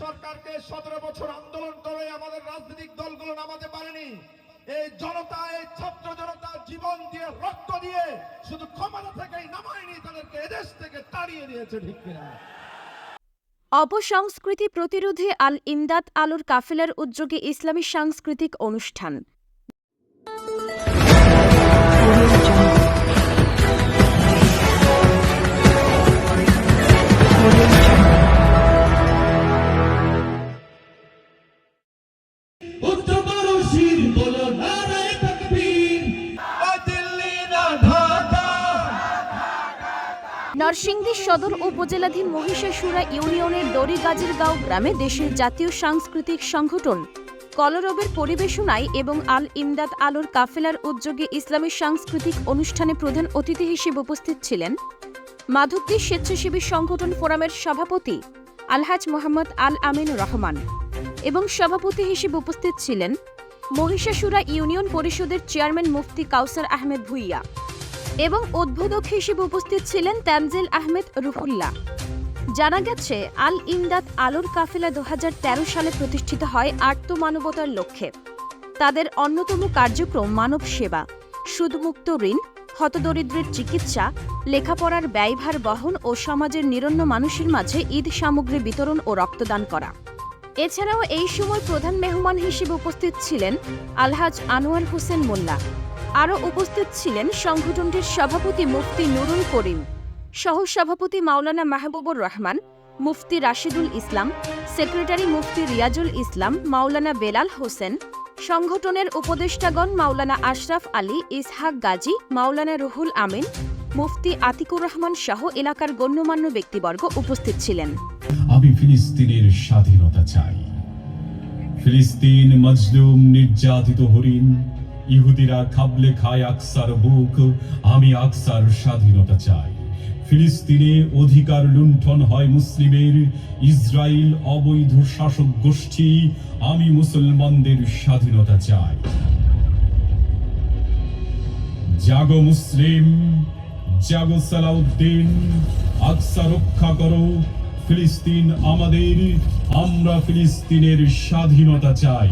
সরকারকে সতেরো বছর আন্দোলন করে আমাদের রাজনৈতিক দলগুলো নামাতে পারেনি। এই জনতা, এই ছাত্র জনতা জীবন দিয়ে রক্ত দিয়ে শুধু ক্ষমতা থেকেই নামায়নি, তাদেরকে এদেশ থেকে তাড়িয়ে দিয়েছে, ঠিক কিনা? অপসংস্কৃতি প্রতিরোধে আল ইমদাদ আলুর কাফেলার উদ্যোগে ইসলামী সাংস্কৃতিক অনুষ্ঠান। নরসিংদী সদর উপজেলাধীন মহিষাসুরা ইউনিয়নের দড়িগাজীরগাঁও গ্রামে দেশের জাতীয় সাংস্কৃতিক সংগঠন কলরবের পরিবেশনায় এবং আল ইমদাদ আলোর কাফেলার উদ্যোগে ইসলামী সাংস্কৃতিক অনুষ্ঠানে প্রধান অতিথি হিসেবে উপস্থিত ছিলেন মাধবদী স্বেচ্ছাসেবী সংগঠন ফোরামের সভাপতি আলহাজ মোহাম্মদ আল আমিন রহমান এবং সভাপতি হিসেবে উপস্থিত ছিলেন মহিষাসুরা ইউনিয়ন পরিষদের চেয়ারম্যান মুফতি কাউসার আহমেদ ভুইয়া এবং উদ্বোধক হিসেবে উপস্থিত ছিলেন তামজিল আহমেদ রুহুল্লাহ। জানা গেছে, আল ইমদাদ আলোর কাফেলা দু হাজার তেরো সালে প্রতিষ্ঠিত হয় আর্তমানবতার লক্ষ্যে। তাদের অন্যতম কার্যক্রম মানব সেবা, সুদমুক্ত ঋণ, হতদরিদ্রের চিকিৎসা, লেখাপড়ার ব্যয়ভার বহন ও সমাজের নিরন্ন মানুষের মাঝে ঈদ সামগ্রী বিতরণ ও রক্তদান করা। এছাড়াও এই সময় প্রধান মেহমান হিসেবে উপস্থিত ছিলেন আলহাজ আনোয়ার হোসেন মোল্লা। আরও উপস্থিত ছিলেন সংগঠনটির সভাপতি মুফতি নুরুল করিম সহ সভাপতি মাওলানা মাহবুবুর রহমান, মুফতি রাশিদুল ইসলাম, সেক্রেটারি মুফতি রিয়াজুল ইসলাম, মাওলানা বেলাল হোসেন, সংগঠনের উপদেষ্টাগণ মাওলানা আশরাফ আলী, ইসহাক গাজী, মাওলানা রুহুল আমিন, মুফতি আতিকুর রহমান সহ এলাকার গণ্যমান্য ব্যক্তিবর্গ উপস্থিত ছিলেন। আমি ফিলিস্তিনের স্বাধীনতা চাই। ফিলিস্তিন মজলুম নির্যাতিত হরিণ, ইহুদিরা খাবলে খায় আকসার বুক, আমি আকসার স্বাধীনতা চাই। ফিলিস্তিনে অধিকার লুণ্ঠন হয় মুসলিমের ইসরায়েল অবৈধ শাসক গোষ্ঠী, আমি মুসলমানদের স্বাধীনতা চাই। জাগো মুসলিম, জাগো সালাউদ্দিন, আকসা রক্ষা করো ফিলিস্তিন আমাদের আমরা ফিলিস্তিনের স্বাধীনতা চাই।